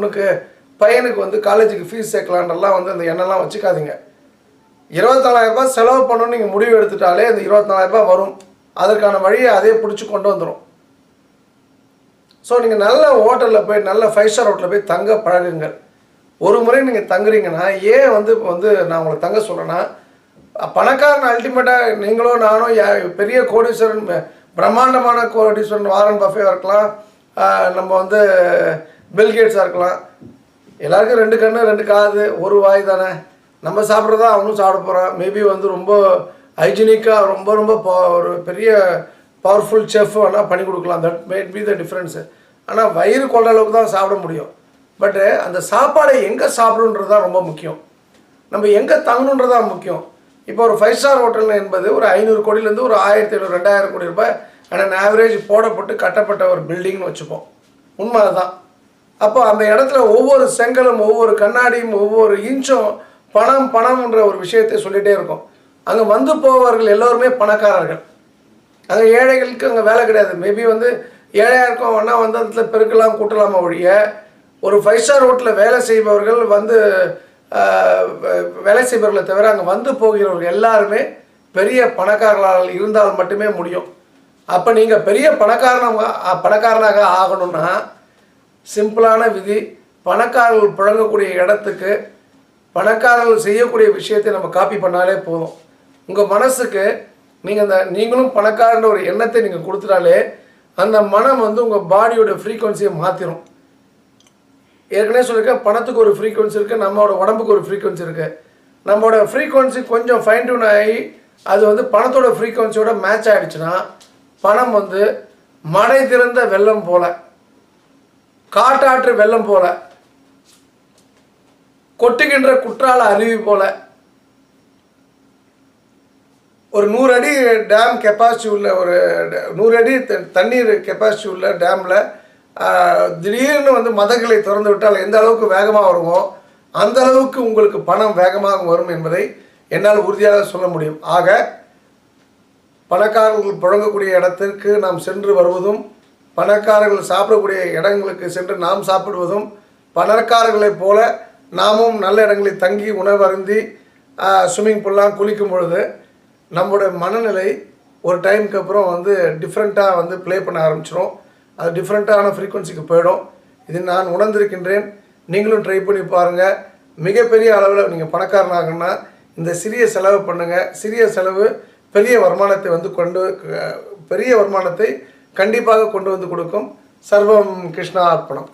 உனக்கு பையனுக்கு வந்து காலேஜுக்கு ஃபீஸ் சேர்க்கலான்றலாம் வந்து அந்த எண்ணெல்லாம் வச்சுக்காதீங்க. இருபத்தாலாயிரரூபா செலவு பண்ணணும்னு நீங்கள் முடிவு எடுத்துட்டாலே இந்த இருபத்தாலாயிரரூபா ரூபாய் வரும். அதற்கான வழியை அதே பிடிச்சி கொண்டு வந்துடும் ஸோ நீங்கள் நல்ல ஹோட்டலில் போய் நல்ல ஃபைவ் ஸ்டார் ஹோட்டலில் போய் தங்க பழகுங்கள். ஒரு முறை நீங்கள் தங்குறீங்கன்னா ஏன் வந்து இப்போ வந்து நான் உங்களை தங்க சொல்கிறேன்னா பணக்காரன் அல்டிமேட்டாக நீங்களும் நானும் பெரிய கோடீஸ்வரன் பிரம்மாண்டமான கோடீஸ்வரன் வாரன் பஃபேவாக இருக்கலாம் நம்ம வந்து பில்கேட்ஸாக இருக்கலாம். எல்லாருக்கும் ரெண்டு கண்ணு ரெண்டு காது ஒரு வாய் தானே. நம்ம சாப்பிட்றதா அவனும் சாப்பிட போகிறான் மேபி வந்து ரொம்ப ஹைஜீனிக்காக ரொம்ப ரொம்ப ஒரு பெரிய பவர்ஃபுல் செஃப் வேணால் பண்ணி கொடுக்கலாம். That may be the difference ஆனால் வயிறு கொள்ற அளவுக்கு தான் சாப்பிட முடியும். பட்டு அந்த சாப்பாடை எங்கே சாப்பிடுன்றது தான் ரொம்ப முக்கியம். நம்ம எங்கே தங்கணுன்றது தான் முக்கியம். இப்போ ஒரு ஃபைவ் ஸ்டார் ஹோட்டல் என்பது ஒரு ஐநூறு கோடியிலேருந்து ஒரு ஆயிரத்தி ஐநூறு ரெண்டாயிரம் கோடி ரூபாய் ஆனால் ஆவரேஜ் போடப்பட்டு கட்டப்பட்ட ஒரு பில்டிங்னு வச்சுப்போம். உண்மை அதுதான் அப்போ அந்த இடத்துல ஒவ்வொரு செங்கலும் ஒவ்வொரு கண்ணாடியும் ஒவ்வொரு இன்ச்சும் பணம் பணம்ன்ற ஒரு விஷயத்தை சொல்லிகிட்டே இருக்கும். அங்கே வந்து போவர்கள் எல்லோருமே பணக்காரர்கள். அங்கே ஏழைகளுக்கு அங்கே வேலை கிடையாது. மேபி வந்து ஏழையாக இருக்கும் ஒன்றா வந்து அந்த பெருக்கலாம் கூட்டலாமா ஒழிய ஒரு ஃபைவ் ஸ்டார் ஹோட்டலில் வேலை செய்பவர்கள் வந்து வேலை செய்பவர்களை தவிர அங்கே வந்து போகிறவர்கள் எல்லாருமே பெரிய பணக்காரர்களால் இருந்தால் மட்டுமே முடியும். அப்போ நீங்கள் பெரிய பணக்காரனாக பணக்காரனாக ஆகணும்னா சிம்பிளான விதி. பணக்காரர்கள் புழங்கக்கூடிய இடத்துக்கு பணக்காரர்கள் செய்யக்கூடிய விஷயத்தை நம்ம காப்பி பண்ணாலே போதும். உங்கள் மனசுக்கு நீங்கள் அந்த நீங்களும் பணக்காரன்ற ஒரு எண்ணத்தை நீங்கள் கொடுத்துட்டாலே அந்த மனம் வந்து உங்கள் பாடியோட ஃப்ரீக்குவன்சியை மாற்றிடும் ஏற்கனவே சொல்லியிருக்கேன் பணத்துக்கு ஒரு ஃப்ரீக்குவன்சி இருக்குது நம்மளோட உடம்புக்கு ஒரு ஃப்ரீக்குவன்சி இருக்குது நம்மளோட ஃப்ரீக்குவன்சி கொஞ்சம் ஃபைன் டியூன் ஆகி அது வந்து பணத்தோட ஃப்ரீக்குவன்சியோட மேட்ச் ஆகிடுச்சுன்னா பணம் வந்து மடை திறந்த வெள்ளம் போல. காட்டாற்று வெள்ளம் போல கொட்டுகின்ற குற்றால அருவி போல ஒரு நூறு அடி டேம் கெப்பாசிட்டி உள்ள ஒரு நூறு அடி த- தண்ணீர் கெப்பாசிட்டி உள்ள டேமில் திடீர்னு வந்து மதங்களை திறந்து விட்டால் எந்த அளவுக்கு வேகமாக வருமோ அந்த அளவுக்கு உங்களுக்கு பணம் வேகமாக வரும் என்பதை என்னால் உறுதியாக சொல்ல முடியும். ஆக பணக்காரர்கள் புழங்கக்கூடிய இடத்திற்கு நாம் சென்று வருவதும் பணக்காரர்கள் சாப்பிடக்கூடிய இடங்களுக்கு சென்று நாம் சாப்பிடுவதும் பணக்காரர்களைப் போல நாமும் நல்ல இடங்களில் தங்கி உணவருந்தி ஸ்விம்மிங் பூல்லாம் குளிக்கும் பொழுது நம்முடைய மனநிலை ஒரு டைமுக்கு அப்புறம் வந்து டிஃப்ரெண்ட்டாக வந்து ப்ளே பண்ண ஆரம்பிச்சிடும் அது டிஃப்ரெண்ட்டான ஃப்ரீக்குவன்சிக்கு போயிடும். இது நான் உணர்ந்திருக்கின்றேன். நீங்களும் ட்ரை பண்ணி பாருங்கள் மிகப்பெரிய அளவில் நீங்கள் பணக்காரனாகணும்னா இந்த சிறிய செலவு பண்ணுங்கள் சிறிய செலவு பெரிய வருமானத்தை வந்து கொண்டு பெரிய வருமானத்தை கண்டிப்பாக கொண்டு வந்து கொடுக்கும். சர்வம் கிருஷ்ணா அர்ப்பணம்